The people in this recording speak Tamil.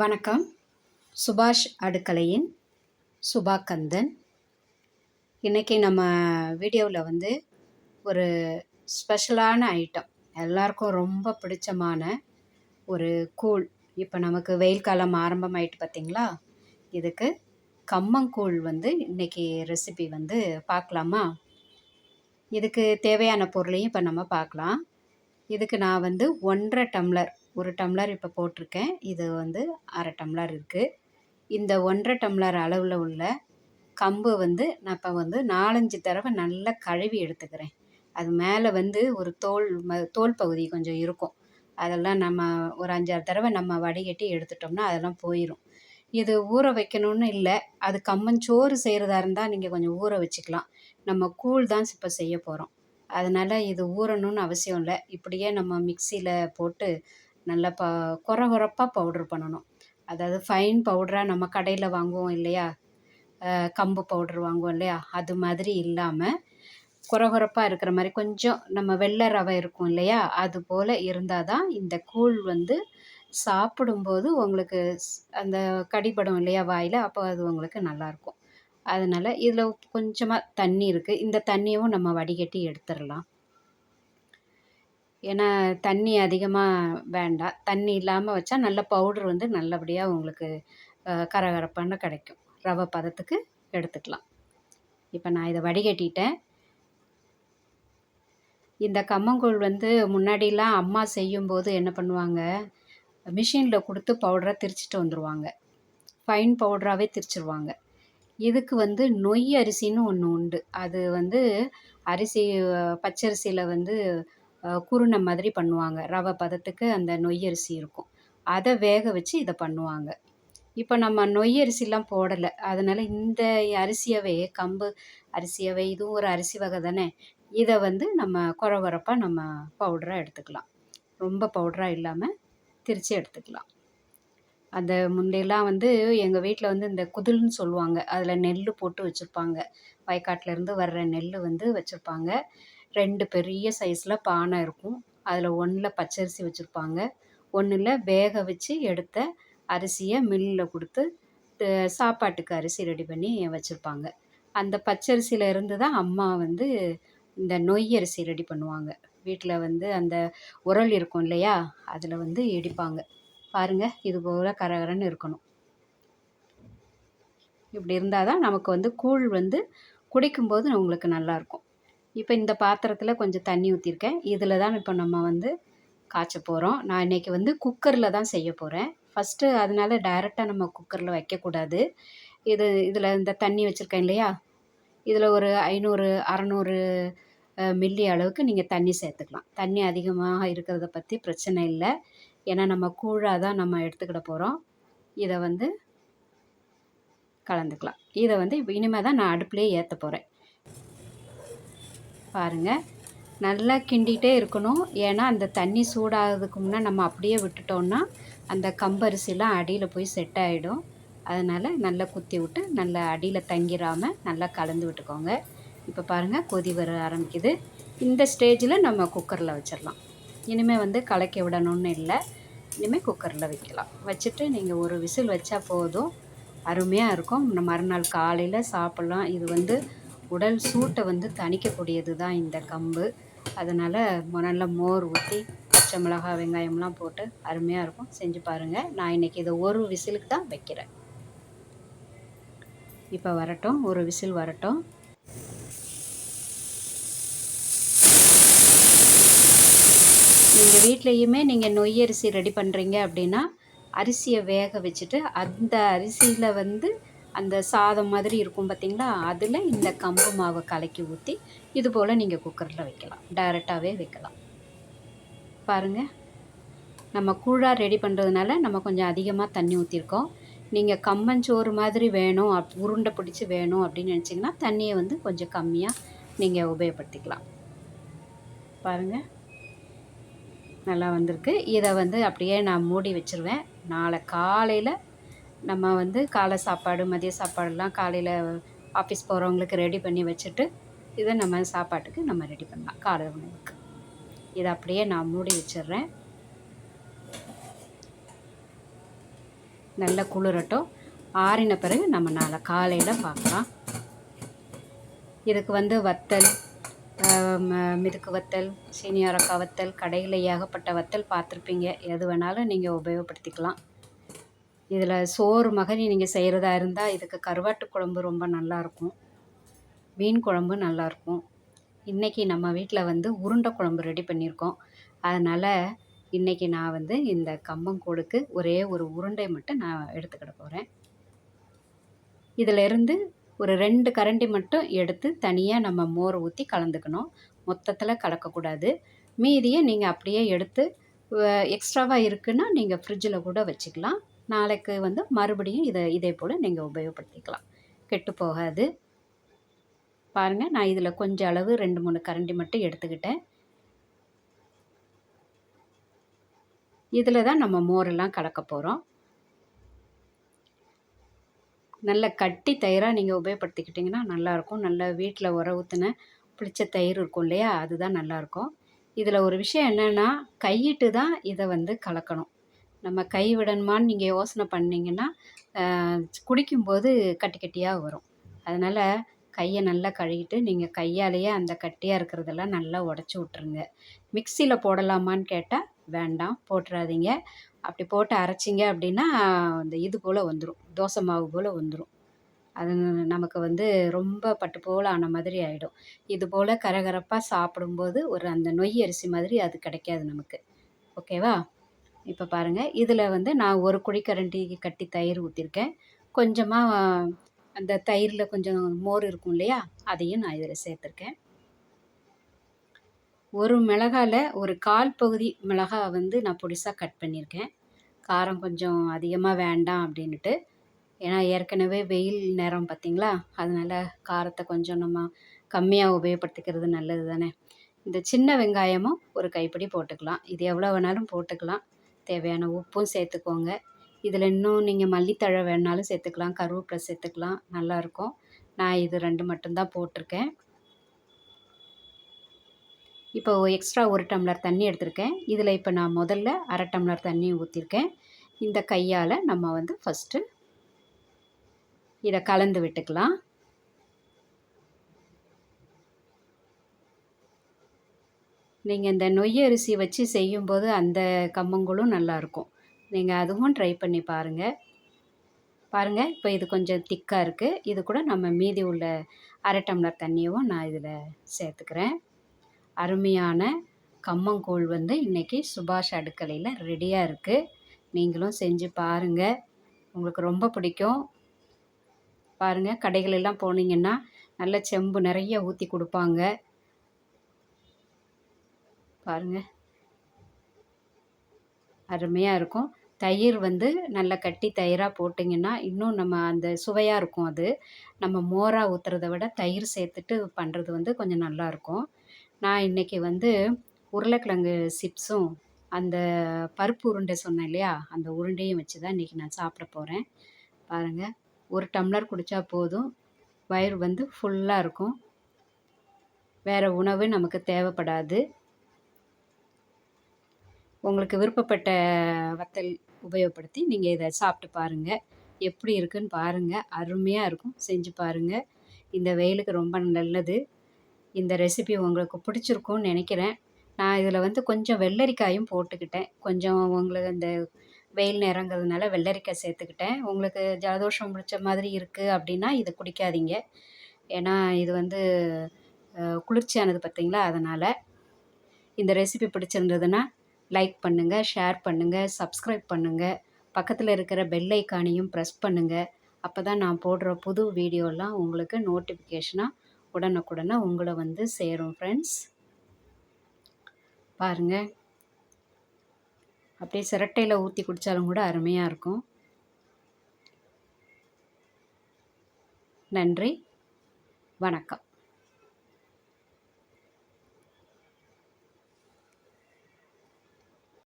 வணக்கம். சுபாஷ் அடுக்கலையின் சுபாகந்தன். இன்றைக்கி நம்ம வீடியோவில் வந்து ஒரு ஸ்பெஷலான ஐட்டம். எல்லாருக்கும் ரொம்ப பிடிச்சமான ஒரு கூழ். இப்போ நமக்கு வெயில் காலம் ஆரம்பமாயிட்டு பார்த்தீங்களா? இதுக்கு கம்மங்கூழ் வந்து இன்றைக்கி ரெசிபி வந்து பார்க்கலாமா? இதுக்கு தேவையான பொருளையும் இப்போ நம்ம பார்க்கலாம். இதுக்கு நான் வந்து ஒன்றரை டம்ளர் ஒரு டம்ளர் இப்போ போட்டிருக்கேன். இது வந்து அரை டம்ளர் இருக்குது இந்த ஒன்றரை டம்ளர் அளவில் உள்ள கம்பு வந்து நான் இப்போ வந்து நாலஞ்சு தடவை நல்லா கழுவி எடுத்துக்கிறேன். அது மேலே வந்து ஒரு தோல் ம தோல் பகுதி கொஞ்சம் இருக்கும். அதெல்லாம் நம்ம ஒரு அஞ்சாறு தடவை நம்ம வடிகட்டி எடுத்துட்டோம்னா அதெல்லாம் போயிடும் இது ஊற வைக்கணும்னு இல்லை. அது கம்மஞ்சோறு செய்கிறதா இருந்தால் நீங்கள் கொஞ்சம் ஊற வச்சுக்கலாம். நம்ம கூழ் தான் இப்போ செய்ய போகிறோம் அதனால் இது ஊறணும்னு அவசியம் இல்லை. இப்படியே நம்ம மிக்சியில் போட்டு நல்லா ப கொர கொரப்பாக பவுட்ரு பண்ணணும். அதாவது ஃபைன் பவுடராக நம்ம கடையில் வாங்குவோம் இல்லையா? கம்பு பவுட்ரு வாங்குவோம் இல்லையா? அது மாதிரி இல்லாமல் கொர கொரப்பாக இருக்கிற மாதிரி கொஞ்சம் நம்ம வெள்ளை ரவை இருக்கும் இல்லையா? அது போல் இருந்தால் தான் இந்த கூழ் வந்து சாப்பிடும்போது உங்களுக்கு அந்த கடிபடும் இல்லையா வாயில்? அப்போ அது உங்களுக்கு நல்லாயிருக்கும். அதனால் இதில் கொஞ்சமாக தண்ணி இருக்குது இந்த தண்ணியும் நம்ம வடிகட்டி எடுத்துடலாம் ஏன்னா தண்ணி அதிகமாக வேண்டாம் தண்ணி இல்லாமல் வச்சா நல்ல பவுட்ரு வந்து நல்லபடியாக உங்களுக்கு கரகரப்பான கிடைக்கும். ரவை பதத்துக்கு எடுத்துக்கலாம். இப்போ நான் இதை வடிகட்டிட்டேன். இந்த கம்மங்கூழ் வந்து முன்னாடிலாம் அம்மா செய்யும்போது என்ன பண்ணுவாங்க? மிஷினில் கொடுத்து பவுடரை திரிச்சிட்டு வந்துடுவாங்க ஃபைன் பவுடராகவே திரிச்சிருவாங்க. இதுக்கு வந்து நொய் அரிசின்னு ஒன்று உண்டு. அது வந்து அரிசி பச்சரிசியில் வந்து குருணை மாதிரி பண்ணுவாங்க. ரவை பதத்துக்கு அந்த நொய் அரிசி இருக்கும். அதை வேக வச்சு இதை பண்ணுவாங்க. இப்போ நம்ம நொய் அரிசிலாம் போடலை. அதனால் இந்த அரிசியவே கம்பு அரிசியவே இதுவும் ஒரு அரிசி வகை தானே? இதை வந்து நம்ம குறவரப்பாக நம்ம பவுடராக எடுத்துக்கலாம். ரொம்ப பவுடராக இல்லாமல் திரித்து எடுத்துக்கலாம். அந்த முந்தையெல்லாம் வந்து எங்கள் வீட்டில் வந்து இந்த குதில்னு சொல்லுவாங்க. அதில் நெல் போட்டு வச்சுருப்பாங்க. வயக்காட்டிலேருந்து வர்ற நெல் வந்து வச்சுருப்பாங்க. ரெண்டு பெரிய சைஸில் பானை இருக்கும். அதில் ஒன்றில் பச்சரிசி வச்சுருப்பாங்க. ஒன்றில் வேக வச்சு எடுத்த அரிசியை மில்லில் கொடுத்து சாப்பாட்டுக்கு அரிசி ரெடி பண்ணி வச்சுருப்பாங்க. அந்த பச்சரிசியில் இருந்து தான் அம்மா வந்து இந்த நொய் அரிசி ரெடி பண்ணுவாங்க. வீட்டில் வந்து அந்த உரல் இருக்கும் இல்லையா? அதில் வந்து இடிப்பாங்க. பாருங்கள் இது போல் கரகரன்னு இருக்கணும். இப்படி இருந்தால் தான் நமக்கு வந்து கூழ் வந்து குடிக்கும்போது உங்களுக்கு நல்லாயிருக்கும் இப்போ இந்த பாத்திரத்தில் கொஞ்சம் தண்ணி ஊற்றிருக்கேன் இதில் தான் இப்போ நம்ம வந்து காய்ச்ச போகிறோம் நான் இன்றைக்கி வந்து குக்கரில் தான் செய்ய போகிறேன் ஃபஸ்ட்டு அதனால் டைரெக்டாக நம்ம குக்கரில் வைக்கக்கூடாது. இது இதில் இந்த தண்ணி வச்சுருக்கேன் இல்லையா? இதில் ஒரு ஐநூறு அறநூறு மில்லி அளவுக்கு நீங்கள் தண்ணி சேர்த்துக்கலாம். தண்ணி அதிகமாக இருக்கிறத பற்றி பிரச்சனை இல்லை. ஏன்னா நம்ம கூழாக தான் நம்ம எடுத்துக்கிட போகிறோம் இதை வந்து கலந்துக்கலாம். இதை வந்து இப்போ இனிமேல் தான் நான் அடுப்புலேயே ஏற்ற போகிறேன் பாருங்கள் நல்லா கிண்டிகிட்டே இருக்கணும். ஏன்னா அந்த தண்ணி சூடாகிறதுக்கு முன்னே நம்ம அப்படியே விட்டுட்டோம்னா அந்த கம்பரிசிலாம் அடியில் போய் செட் ஆகிடும் அதனால் நல்லா குத்தி விட்டு நல்லா அடியில் தங்கிடாமல் நல்லா கலந்து விட்டுக்கோங்க. இப்போ பாருங்கள் கொதி வர ஆரம்பிக்குது. இந்த ஸ்டேஜில் நம்ம குக்கரில் வச்சிடலாம். இனிமேல் வந்து கலக்கி விடணும்னு இல்லை. இனிமேல் குக்கரில் வைக்கலாம். வச்சுட்டு நீங்கள் ஒரு விசில் வச்சா போதும். அருமையாக இருக்கும். மறுநாள் காலையில் சாப்பிட்லாம். இது வந்து உடல் சூட்டை வந்து தணிக்கக்கூடியது தான் இந்த கம்பு. அதனால் முதல்ல மோர் ஊற்றி பச்சை மிளகா வெங்காயம்லாம் போட்டு அருமையாக இருக்கும். செஞ்சு பாருங்கள் நான் இன்றைக்கி இதை ஒரு விசிலுக்கு தான் வைக்கிறேன். இப்போ வரட்டும். ஒரு விசில் வரட்டும். நீங்கள் வீட்லேயுமே நீங்கள் நொய் அரிசி ரெடி பண்ணுறீங்க அப்படின்னா அரிசியை வேக வச்சுட்டு அந்த அரிசியில் வந்து அந்த சாதம் மாதிரி இருக்கும் பார்த்திங்களா அதில் இந்த கம்பு மாவை கலக்கி ஊற்றி இது போல் நீங்கள் குக்கரில் வைக்கலாம். டைரெக்டாகவே வைக்கலாம். பாருங்கள் நம்ம கூழாக ரெடி பண்ணுறதுனால நம்ம கொஞ்சம் அதிகமாக தண்ணி ஊற்றிருக்கோம் நீங்கள் கம்மஞ்சோறு மாதிரி வேணும் அப் உருண்டை பிடிச்சி வேணும் அப்படின்னு நினச்சிங்கன்னா தண்ணியை வந்து கொஞ்சம் கம்மியாக நீங்கள் உபயோகப்படுத்திக்கலாம். பாருங்கள் நல்லா வந்திருக்கு. இதை வந்து அப்படியே நான் மூடி வச்சுருவேன். நாளை காலையில் நம்ம வந்து காலை சாப்பாடு மதிய சாப்பாடுலாம் காலையில் ஆஃபீஸ் போகிறவங்களுக்கு ரெடி பண்ணி வச்சுட்டு இதை நம்ம சாப்பாட்டுக்கு நம்ம ரெடி பண்ணலாம் காலை உணவுக்கு. இதை அப்படியே நான் மூடி வச்சிடுறேன். நல்லா குளிரட்டும். ஆறின பிறகு நம்ம நாளை காலையில் பார்க்கலாம். இதுக்கு வந்து வத்தல் மிதுக்கு வத்தல் சீனி அரக்காய் வத்தல் கடையில் ஏகப்பட்ட வத்தல் பார்த்துருப்பீங்க. எது வேணாலும் நீங்கள் உபயோகப்படுத்திக்கலாம். இதில் சோறு மகனி நீங்கள் செய்கிறதா இருந்தால் இதுக்கு கருவாட்டு குழம்பு ரொம்ப நல்லாயிருக்கும். மீன் குழம்பு நல்லாயிருக்கும். இன்றைக்கி நம்ம வீட்டில் வந்து உருண்டை குழம்பு ரெடி பண்ணியிருக்கோம். அதனால் இன்றைக்கி நான் வந்து இந்த கம்பங்கூழுக்கு ஒரே ஒரு உருண்டை மட்டும் நான் எடுத்துக்கிட போகிறேன். இதிலிருந்து ஒரு ரெண்டு கரண்டி மட்டும் எடுத்து தனியாக நம்ம மோர் ஊற்றி கலந்துக்கணும். மொத்தத்தில் கலக்கக்கூடாது. மீதியை நீங்கள் அப்படியே எடுத்து எக்ஸ்ட்ராவாக இருக்குன்னா நீங்கள் ஃப்ரிட்ஜில் கூட வச்சுக்கலாம். நாளைக்கு வந்து மறுபடியும் இதை இதே போல் நீங்கள் உபயோகப்படுத்திக்கலாம். கெட்டு போகாது. பாருங்கள் நான் இதில் கொஞ்சம் அளவு ரெண்டு மூணு கரண்டி மட்டும் எடுத்துக்கிட்டேன். இதில் தான் நம்ம மோரெல்லாம் கலக்க போகிறோம் நல்ல கட்டி தயிராக நீங்கள் உபயோகப்படுத்திக்கிட்டிங்கன்னா நல்லாயிருக்கும். நல்ல வீட்டில் உர ஊற்றின புளிச்ச தயிர் இருக்கும் இல்லையா? அதுதான் நல்லாயிருக்கும். இதில் ஒரு விஷயம் என்னென்னா கையிட்டு தான் இதை வந்து கலக்கணும். நம்ம கை விடணுமான்னு நீங்கள் யோசனை பண்ணிங்கன்னா குடிக்கும்போது கட்டி கட்டியாக வரும். அதனால் கையை நல்லா கழுவிட்டு நீங்கள் கையாலேயே அந்த கட்டியாக இருக்கிறதெல்லாம் நல்லா உடச்சி விட்ருங்க மிக்சியில் போடலாமான்னு கேட்டால் வேண்டாம். போட்டுறாதீங்க. அப்படி போட்டு அரைச்சிங்க அப்படின்னா அந்த இது போல் வந்துடும் தோசை மாவு போல் வந்துடும் அது நமக்கு வந்து ரொம்ப பட்டு போல் ஆன மாதிரி ஆகிடும் இது போல் கரகரப்பாக சாப்பிடும்போது ஒரு அந்த நொய் அரிசி மாதிரி அது கிடைக்காது நமக்கு. ஓகேவா? இப்போ பாருங்கள் இதில் வந்து நான் ஒரு குழிக்கரண்டி கட்டி தயிர் ஊற்றிருக்கேன் கொஞ்சமாக அந்த தயிரில் கொஞ்சம் மோர் இருக்கும் இல்லையா? அதையும் நான் இதில் சேர்த்துருக்கேன். ஒரு மிளகாயில் ஒரு கால் பகுதி மிளகா வந்து நான் பொடிசாக கட் பண்ணியிருக்கேன். காரம் கொஞ்சம் அதிகமாக வேண்டாம் அப்படின்ட்டு ஏன்னா ஏற்கனவே வெயில் நேரம் பார்த்திங்களா? அதனால் காரத்தை கொஞ்சம் நம்ம கம்மியாக உபயோகப்படுத்திக்கிறது நல்லது தானே? இந்த சின்ன வெங்காயமும் ஒரு கைப்பிடி போட்டுக்கலாம். இது எவ்வளோ வேணாலும் போட்டுக்கலாம். தேவையான உப்பும் சேர்த்துக்கோங்க. இதில் இன்னும் நீங்கள் மல்லித்தழை வேணாலும் சேர்த்துக்கலாம். கருவேப்பிலை சேர்த்துக்கலாம். நல்லாயிருக்கும் நான் இது ரெண்டு மட்டும்தான் போட்டிருக்கேன். இப்போ எக்ஸ்ட்ரா ஒரு டம்ளர் தண்ணி எடுத்திருக்கேன். இதில் இப்போ நான் முதல்ல அரை டம்ளர் தண்ணி ஊற்றிருக்கேன் இந்த கையால் நம்ம வந்து ஃபஸ்ட்டு இதை கலந்து விட்டுக்கலாம். நீங்கள் இந்த நொய் அரிசி வச்சு செய்யும்போது அந்த கம்மங்களும் நல்லாயிருக்கும். நீங்கள் அதுவும் ட்ரை பண்ணி பாருங்கள் பாருங்கள் இப்போ இது கொஞ்சம் திக்காக இருக்குது இது கூட நம்ம மீதி உள்ள அரை டம்ளர் தண்ணியும் நான் இதில் சேர்த்துக்கிறேன். அருமையான கம்மங்கூழ் வந்து இன்றைக்கி சுபாஷ் அடுக்கலையில் ரெடியாக இருக்குது நீங்களும் செஞ்சு பாருங்கள் உங்களுக்கு ரொம்ப பிடிக்கும். பாருங்கள் கடைகளெல்லாம் போனீங்கன்னா நல்ல செம்பு நிறைய ஊற்றி கொடுப்பாங்க. பாருங்கள் அருமையாக இருக்கும். தயிர் வந்து நல்லா கட்டி தயிராக போட்டிங்கன்னா இன்னும் நம்ம அந்த சுவையாக இருக்கும் அது. நம்ம மோராக ஊற்றுறத விட தயிர் சேர்த்துட்டு பண்ணுறது வந்து கொஞ்சம் நல்லாயிருக்கும் நான் இன்றைக்கி வந்து உருளைக்கிழங்கு சிப்ஸும் அந்த பருப்பு உருண்டை சொன்னேன் இல்லையா? அந்த உருண்டையும் வச்சு தான் இன்றைக்கி நான் சாப்பிட போகிறேன் பாருங்கள் ஒரு டம்ளர் குடித்தா போதும். வயிறு வந்து ஃபுல்லாக இருக்கும். வேறு உணவு நமக்கு தேவைப்படாது. உங்களுக்கு விருப்பப்பட்ட வத்தல் உபயோகப்படுத்தி நீங்கள் இதை சாப்பிட்டு பாருங்கள் எப்படி இருக்குன்னு பாருங்கள் அருமையாக இருக்கும். செஞ்சு பாருங்கள் இந்த வெயிலுக்கு ரொம்ப நல்லது. இந்த ரெசிபி உங்களுக்கு பிடிச்சிருக்கும்னு நினைக்கிறேன். நான் இதில் வந்து கொஞ்சம் வெள்ளரிக்காயும் போட்டுக்கிட்டேன். கொஞ்சம் உங்களுக்கு இந்த வெயில் நேரங்கிறதுனால வெள்ளரிக்காய் சேர்த்துக்கிட்டேன். உங்களுக்கு ஜலதோஷம் பிடிச்ச மாதிரி இருக்குது அப்படின்னா இதை குடிக்காதீங்க. ஏன்னா இது வந்து குளிர்ச்சியானது பார்த்தீங்களா அதனால் இந்த ரெசிபி பிடிச்சிருந்ததுன்னா லைக் பண்ணுங்கள் ஷேர் பண்ணுங்கள் சப்ஸ்கிரைப் பண்ணுங்கள் பக்கத்தில் இருக்கிற பெல் ஐக்கானையும் ப்ரெஸ் பண்ணுங்கள் அப்போ தான் நான் போடுற புது வீடியோலாம் உங்களுக்கு நோட்டிஃபிகேஷனாக உடனுக்குடனே உங்களை வந்து சேரும் ஃப்ரெண்ட்ஸ் பாருங்கள் அப்படியே சிரட்டையில் ஊற்றி குடித்தாலும் கூட அருமையாக இருக்கும். நன்றி. வணக்கம்.